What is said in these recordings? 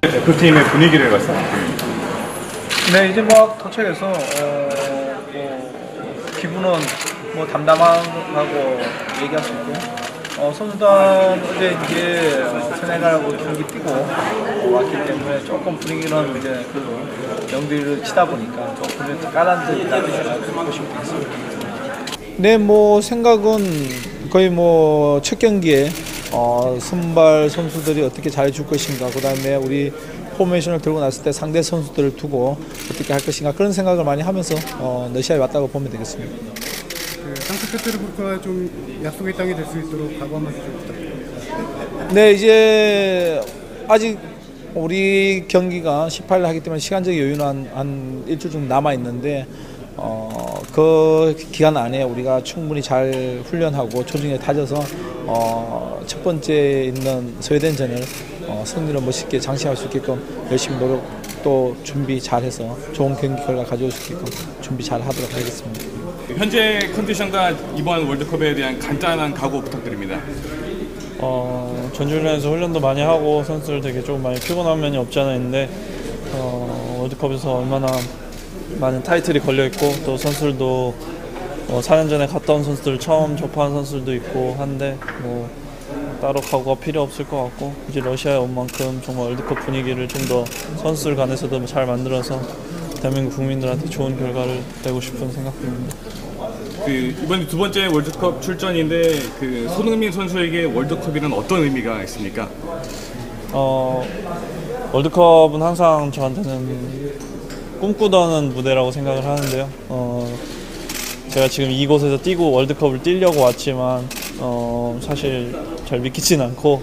대표팀의 분위기를 말씀해 네, 이제 막 도착해서 어, 뭐 기분은 뭐 담담하고 얘기할 수 있고 어, 선수단 어제 이제 어, 세네갈하고 경기 뛰고 어, 왔기 때문에 조금 분위기는 이제 그래도 영들을 치다 보니까 조금 까란듯하게 보시면 되겠습니다. 네, 뭐 생각은 거의 뭐 첫 경기에 어, 선발 선수들이 어떻게 잘해줄 것인가, 그 다음에 우리 포메이션을 들고 났을 때 상대 선수들을 두고 어떻게 할 것인가 그런 생각을 많이 하면서 어, 러시아에 왔다고 보면 되겠습니다. 그 상트페테르부르크가 좀 약속의 땅이 될 수 있도록 각오 한마디 좀 부탁드립니다. 네, 이제 아직 우리 경기가 18일 하기 때문에 시간적 여유는 한, 한 일주일 정도 남아 있는데 어, 그 기간 안에 우리가 충분히 잘 훈련하고 조직에 다져서 어, 첫 번째 있는 스웨덴전을 어, 승리로 멋있게 장식할 수 있게끔 열심히 노력 또 준비 잘해서 좋은 경기 결과 가져올 수 있게끔 준비 잘 하도록 하겠습니다. 현재 컨디션과 이번 월드컵에 대한 간단한 각오 부탁드립니다. 어, 전주훈련에서 훈련도 많이 하고 선수들 되게 좀 많이 피곤한 면이 없지 않아 있는데 어, 월드컵에서 얼마나 많은 타이틀이 걸려 있고 또 선수들도 어, 4년 전에 갔다 온 선수들 처음 접한 선수들도 있고 한데 뭐 따로 각오가 필요 없을 것 같고 이제 러시아에 온 만큼 정말 월드컵 분위기를 좀 더 선수들 간에서도 잘 만들어서 대한민국 국민들한테 좋은 결과를 내고 싶은 생각입니다. 그 이번 두 번째 월드컵 출전인데 그 손흥민 선수에게 월드컵이란 어떤 의미가 있습니까? 어, 월드컵은 항상 저한테는 꿈꾸던 무대라고 생각을 하는데요. 어, 제가 지금 이곳에서 뛰고 월드컵을 뛰려고 왔지만 어, 사실 잘 믿기진 않고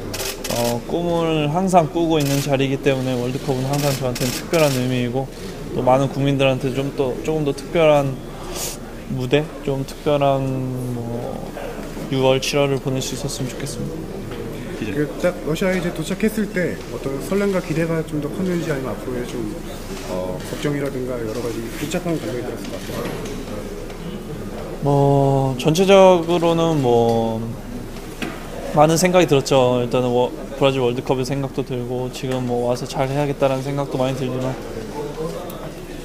어, 꿈을 항상 꾸고 있는 자리이기 때문에 월드컵은 항상 저한테는 특별한 의미이고 또 많은 국민들한테 좀 더 조금 더 특별한 무대, 좀 특별한 뭐 6월, 7월을 보낼 수 있었으면 좋겠습니다. 그딱 러시아에 이제 도착했을 때 어떤 설렘과 기대가 좀 더 컸는지 아니면 앞으로의 좀 어, 걱정이라든가 여러 가지 복잡한 감정이 들었을 것 같아요. 뭐 전체적으로는 뭐 많은 생각이 들었죠. 일단은 워- 브라질 월드컵의 생각도 들고 지금 뭐 와서 잘 해야겠다는 생각도 많이 들지만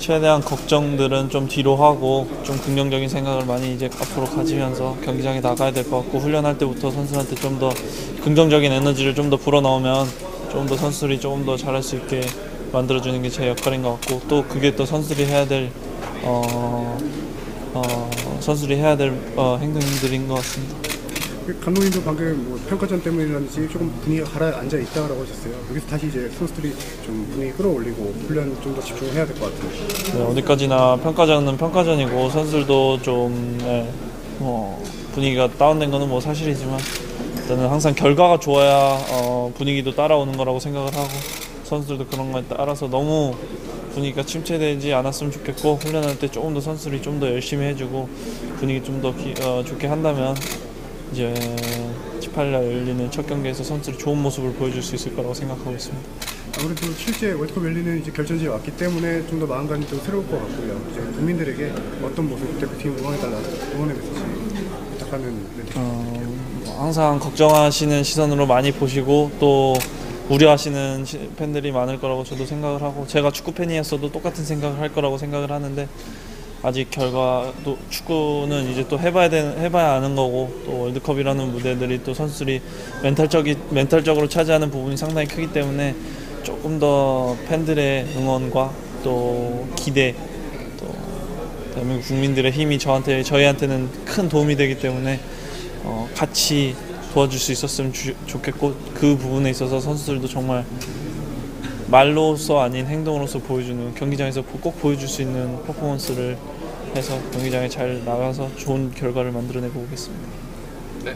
최대한 걱정들은 좀 뒤로 하고 좀 긍정적인 생각을 많이 이제 앞으로 가지면서 경기장에 나가야 될 것 같고 훈련할 때부터 선수한테 좀 더 긍정적인 에너지를 좀 더 불어넣으면 좀 더 선수들이 조금 더 잘할 수 있게 만들어주는 게 제 역할인 것 같고 또 그게 또 선수들이 해야 될 어, 어, 선수들이 해야 될 어, 행동들인 것 같습니다. 그 감독님도 방금 뭐 평가전 때문이라든지 조금 분위기가 가라앉아 있다라고 하셨어요. 여기서 다시 이제 선수들이 좀 분위기 끌어올리고 훈련 좀 더 집중을 해야 될 것 같아요. 네, 어디까지나 평가전은 평가전이고 선수들도 좀 네, 뭐 분위기가 다운된 거는 뭐 사실이지만 일단은 항상 결과가 좋아야 어, 분위기도 따라오는 거라고 생각을 하고 선수들도 그런 거에 따라서 너무 분위기가 침체되지 않았으면 좋겠고 훈련할 때 조금 더 선수들이 좀 더 열심히 해주고 분위기 좀더 어, 좋게 한다면 이제 18일 날 열리는 첫 경기에서 선수들이 좋은 모습을 보여줄 수 있을 거라고 생각하고 있습니다. 아무래도 실제 월드컵 열리는 이제 결전지에 왔기 때문에 좀 더 마음가짐이 좀 새로울 것 같고요. 이제 국민들에게 어떤 모습 대표팀 응원해달라 응원의 메시지 부탁하는 멘트. 어, 항상 걱정하시는 시선으로 많이 보시고 또 우려하시는 시- 팬들이 많을 거라고 저도 생각을 하고 제가 축구 팬이었어도 똑같은 생각을 할 거라고 생각을 하는데 아직 결과도 축구는 이제 또 해봐야 되는 해봐야 아는 거고 또 월드컵이라는 무대들이 또 선수들이 멘탈적이 멘탈적으로 차지하는 부분이 상당히 크기 때문에 조금 더 팬들의 응원과 또 기대 또 대한민국 국민들의 힘이 저한테 저희한테는 큰 도움이 되기 때문에 어, 같이 도와줄 수 있었으면 주- 좋겠고 그 부분에 있어서 선수들도 정말 말로서 아닌 행동으로서 보여주는 경기장에서 보- 꼭 보여줄 수 있는 퍼포먼스를 해서 경기장에 잘 나가서 좋은 결과를 만들어내고 오겠습니다. 네.